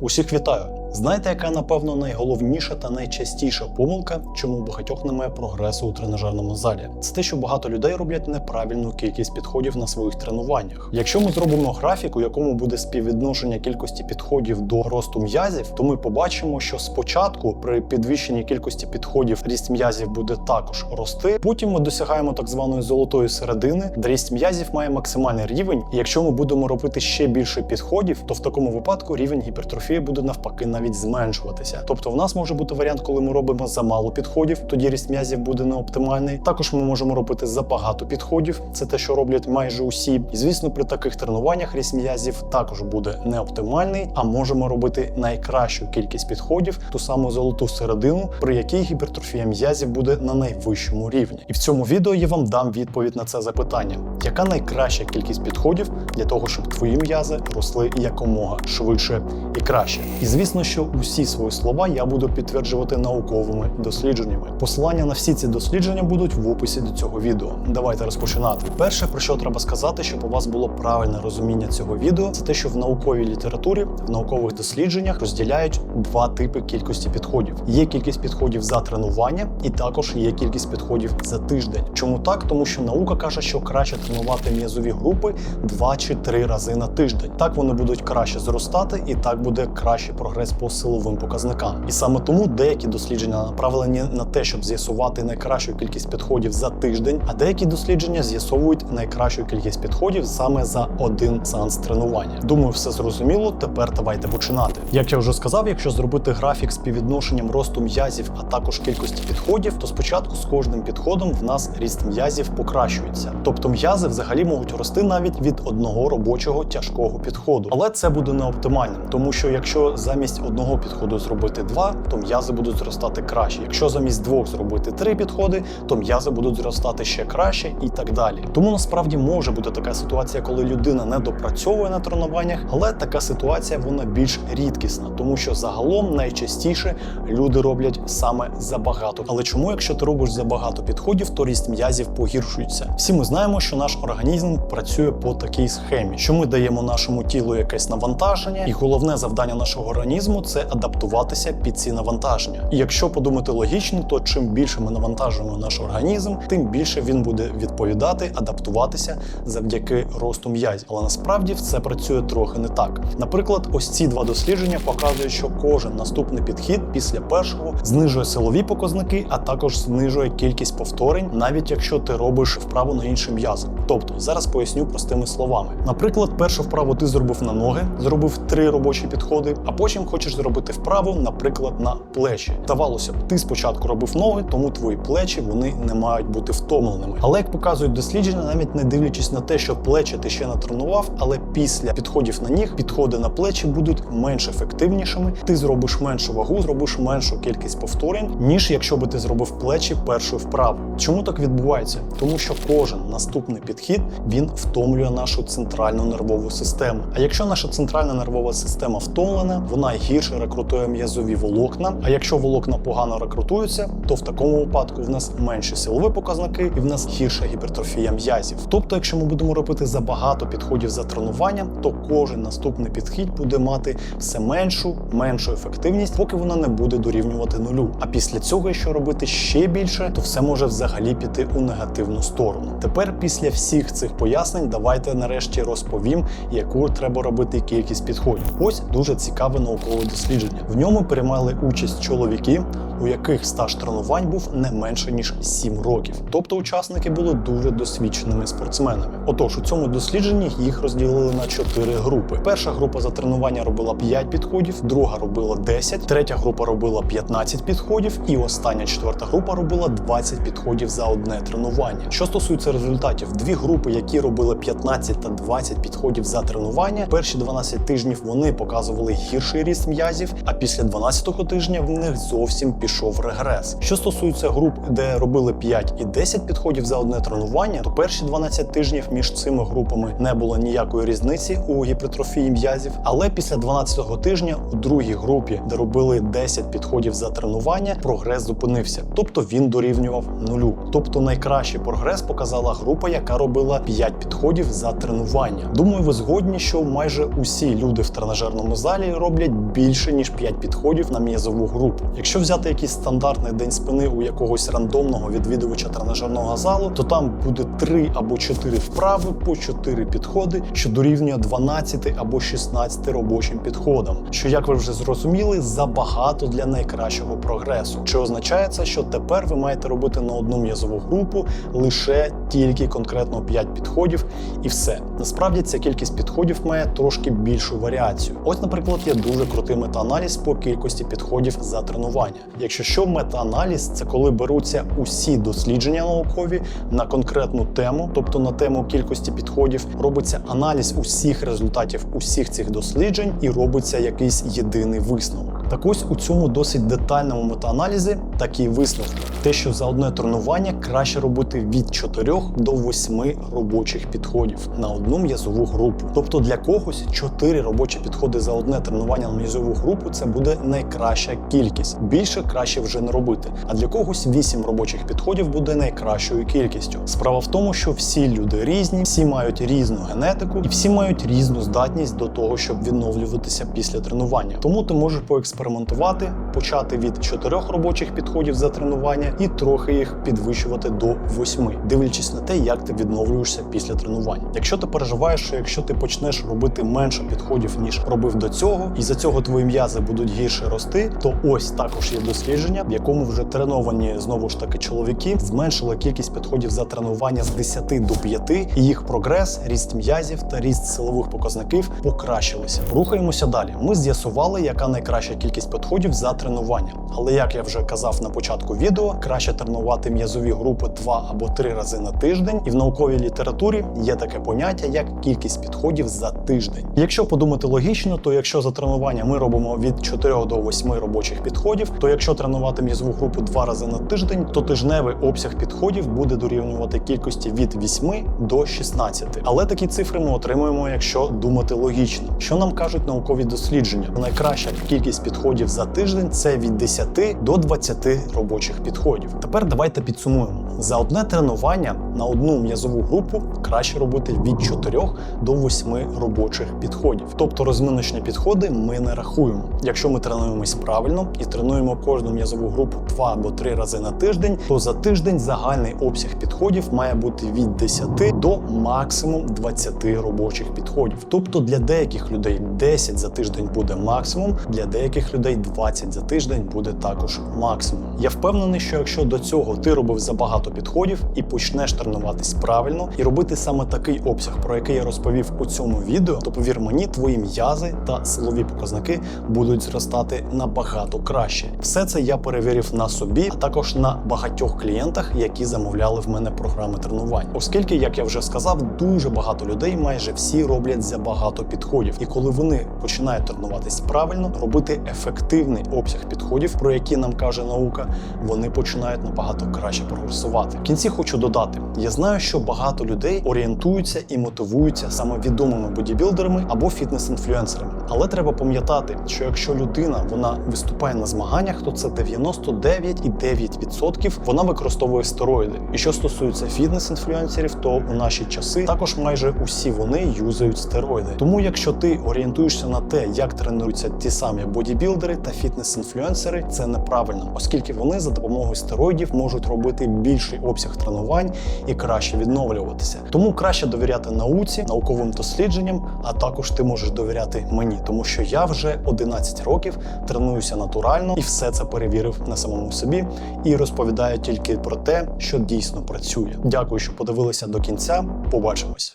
Усіх вітаю! Знаєте, яка напевно найголовніша та найчастіша помилка, чому у багатьох немає прогресу у тренажерному залі? Це те, що багато людей роблять неправильну кількість підходів на своїх тренуваннях. Якщо ми зробимо графік, у якому буде співвідношення кількості підходів до росту м'язів, то ми побачимо, що спочатку при підвищенні кількості підходів ріст м'язів буде також рости. Потім ми досягаємо так званої золотої середини, де ріст м'язів має максимальний рівень. І якщо ми будемо робити ще більше підходів, то в такому випадку рівень гіпертрофії буде навпаки навіть зменшуватися. Тобто, в нас може бути варіант, коли ми робимо замало підходів, тоді ріст м'язів буде неоптимальний. Також ми можемо робити забагато підходів. Це те, що роблять майже усі. І звісно, при таких тренуваннях ріст м'язів також буде неоптимальний. А можемо робити найкращу кількість підходів, ту саму золоту середину, при якій гіпертрофія м'язів буде на найвищому рівні. І в цьому відео я вам дам відповідь на це запитання: яка найкраща кількість підходів для того, щоб твої м'язи росли якомога швидше і краще? І звісно, що усі свої слова я буду підтверджувати науковими дослідженнями. Посилання на всі ці дослідження будуть в описі до цього відео. Давайте розпочинати. Перше, про що треба сказати, щоб у вас було правильне розуміння цього відео, це те, що в науковій літературі, в наукових дослідженнях розділяють два типи кількості підходів: є кількість підходів за тренування, і також є кількість підходів за тиждень. Чому так? Тому що наука каже, що краще тренувати м'язові групи два чи три рази на тиждень. Так вони будуть краще зростати, і так буде кращий прогрес по силовим показникам. І саме тому деякі дослідження направлені на те, щоб з'ясувати найкращу кількість підходів за тиждень, а деякі дослідження з'ясовують найкращу кількість підходів саме за один сеанс тренування. Думаю, все зрозуміло. Тепер давайте починати. Як я вже сказав, якщо зробити графік з співвідношенням росту м'язів, а також кількості підходів, то спочатку з кожним підходом в нас ріст м'язів покращується. Тобто м'язи взагалі можуть рости навіть від одного робочого тяжкого підходу. Але це буде не оптимальним, тому що якщо замість одного підходу зробити два, то м'язи будуть зростати краще. Якщо замість двох зробити три підходи, то м'язи будуть зростати ще краще і так далі. Тому насправді може бути така ситуація, коли людина не допрацьовує на тренуваннях, але така ситуація вона більш рідкісна, тому що загалом найчастіше люди роблять саме забагато. Але чому, якщо ти робиш забагато підходів, то ріст м'язів погіршується? Всі ми знаємо, що наш організм працює по такій схемі, що ми даємо нашому тілу якесь навантаження, і головне завдання нашого організму це адаптуватися під ці навантаження. І якщо подумати логічно, то чим більше ми навантажуємо наш організм, тим більше він буде відповідати, адаптуватися завдяки росту м'язів. Але насправді все працює трохи не так. Наприклад, ось ці два дослідження показують, що кожен наступний підхід після першого знижує силові показники, а також знижує кількість повторень, навіть якщо ти робиш вправу на інший м'яз. Тобто зараз поясню простими словами. Наприклад, першу вправу ти зробив на ноги, зробив три робочі підходи, а потім хочеш зробити вправу, наприклад, на плечі. Здавалося б, ти спочатку робив ноги, тому твої плечі вони не мають бути втомленими. Але як показують дослідження, навіть не дивлячись на те, що плечі ти ще не тренував, але після підходів на ніг підходи на плечі будуть менш ефективнішими. Ти зробиш меншу вагу, зробиш меншу кількість повторень, ніж якщо би ти зробив плечі першою вправою. Чому так відбувається? Тому що кожен наступний підхід він втомлює нашу центральну нервову систему. А якщо наша центральна нервова система втомлена, вона гірше рекрутує м'язові волокна. А якщо волокна погано рекрутуються, то в такому випадку в нас менші силові показники і в нас гірша гіпертрофія м'язів. Тобто, якщо ми будемо робити забагато підходів за тренуванням, то кожен наступний підхід буде мати все меншу, меншу ефективність, поки вона не буде дорівнювати нулю. А після цього, якщо робити ще більше, то все може взагалі піти у негативну сторону. Тепер, після всіх цих пояснень, давайте нарешті розповім, яку треба робити кількість підходів. Ось дуже цікаве наукове дослідження. В ньому приймали участь чоловіки, у яких стаж тренувань був не менше ніж 7 років. Тобто учасники були дуже досвідченими спортсменами. Отож, у цьому дослідженні їх розділили на 4 групи. Перша група за тренування робила 5 підходів, друга робила 10, третя група робила 15 підходів, і остання четверта група робила 20 підходів за одне тренування. Що стосується результатів, дві групи, які робили 15 та 20 підходів за тренування, перші 12 тижнів вони показували гірший ріст м'язів, а після 12-го тижня в них зовсім пішов пішов регрес. Що стосується груп, де робили 5 і 10 підходів за одне тренування, то перші 12 тижнів між цими групами не було ніякої різниці у гіпертрофії м'язів. Але після 12-го тижня у другій групі, де робили 10 підходів за тренування, прогрес зупинився, тобто він дорівнював нулю. Тобто найкращий прогрес показала група, яка робила 5 підходів за тренування. Думаю, ви згодні, що майже усі люди в тренажерному залі роблять більше ніж 5 підходів на м'язову групу. Якщо взяти якийсь стандартний день спини у якогось рандомного відвідувача тренажерного залу, то там буде 3 або 4 вправи по 4 підходи, що дорівнює 12 або 16 робочим підходам. Що, як ви вже зрозуміли, забагато для найкращого прогресу. Що означає це, що тепер ви маєте робити на одну м'язову групу лише тільки конкретно 5 підходів, і все. Насправді ця кількість підходів має трошки більшу варіацію. Ось, наприклад, є дуже крутий мета-аналіз по кількості підходів за тренування. Якщо що, мета-аналіз це коли беруться усі дослідження наукові на конкретну тему, тобто на тему кількості підходів, робиться аналіз усіх результатів усіх цих досліджень і робиться якийсь єдиний висновок. Так ось у цьому досить детальному метааналізі такі висновки: те, що за одне тренування краще робити від 4 до 8 робочих підходів на одну м'язову групу. Тобто для когось 4 робочі підходи за одне тренування на м'язову групу це буде найкраща кількість. Більше краще вже не робити. А для когось 8 робочих підходів буде найкращою кількістю. Справа в тому, що всі люди різні, всі мають різну генетику і всі мають різну здатність до того, щоб відновлюватися після тренування. Тому ти можеш поекспериментувати, почати від 4 робочих підходів за тренування і трохи їх підвищувати до 8, дивлячись на те, як ти відновлюєшся після тренування. Якщо ти переживаєш, що якщо ти почнеш робити менше підходів ніж робив до цього, і за цього твої м'язи будуть гірше рости, то ось також є дослідження, в якому вже треновані знову ж таки чоловіки зменшили кількість підходів за тренування з 10 до 5, і їх прогрес, ріст м'язів та ріст силових показників покращилися. Рухаємося далі. Ми з'ясували, яка найкраща кількість підходів за тренування. Але як я вже казав на початку відео, краще тренувати м'язові групи 2 або 3 рази на тиждень, і в науковій літературі є таке поняття як кількість підходів за тиждень. Якщо подумати логічно, то якщо за тренування ми робимо від 4 до 8 робочих підходів, то якщо тренувати м'язову групу 2 рази на тиждень, то тижневий обсяг підходів буде дорівнювати кількості від 8 до 16. Але такі цифри ми отримуємо, якщо думати логічно. Що нам кажуть наукові дослідження? Найкраща кількість підходів за тиждень це від 10 до 20 робочих підходів. Тепер давайте підсумуємо. За одне тренування на одну м'язову групу краще робити від 4 до 8 робочих підходів. Тобто розминочні підходи ми не рахуємо. Якщо ми тренуємось правильно і тренуємо кожну м'язову групу 2 або 3 рази на тиждень, то за тиждень загальний обсяг підходів має бути від 10 до максимум 20 робочих підходів. Тобто для деяких людей 10 за тиждень буде максимум, для деяких людей 20 за тиждень буде також максимум. Я впевнений, що якщо до цього ти робив забагато підходів і почнеш тренуватись правильно і робити саме такий обсяг, про який я розповів у цьому відео, то повір мені, твої м'язи та силові показники будуть зростати набагато краще. Все це я перевірив на собі, а також на багатьох клієнтах, які замовляли в мене програми тренувань. Оскільки, як я вже сказав, дуже багато людей, майже всі роблять забагато підходів. І коли вони починають тренуватись правильно, робити ефективний обсяг підходів, про які нам каже наука, вони починають набагато краще прогресувати. В кінці хочу додати: я знаю, що багато людей орієнтуються і мотивуються саме відомими бодібілдерами або фітнес-інфлюенсерами. Але треба пам'ятати, що якщо людина вона виступає на змаганнях, то це 99,9% вона використовує стероїди. І що стосується фітнес-інфлюенсерів, то у наші часи також майже усі вони юзають стероїди. Тому, якщо ти орієнтуєшся на те, як тренуються ті самі бодібілдери та фітнес-інфлюенсери, це неправильно, оскільки вони за допомогою стероїдів можуть робити більший обсяг тренувань і краще відновлюватися. Тому краще довіряти науці, науковим дослідженням, а також ти можеш довіряти мені, тому що я вже 11 років тренуюся натурально і все це перевірив на самому собі і розповідає тільки про те, що дійсно працює. Дякую, що подивилися до кінця. Побачимось.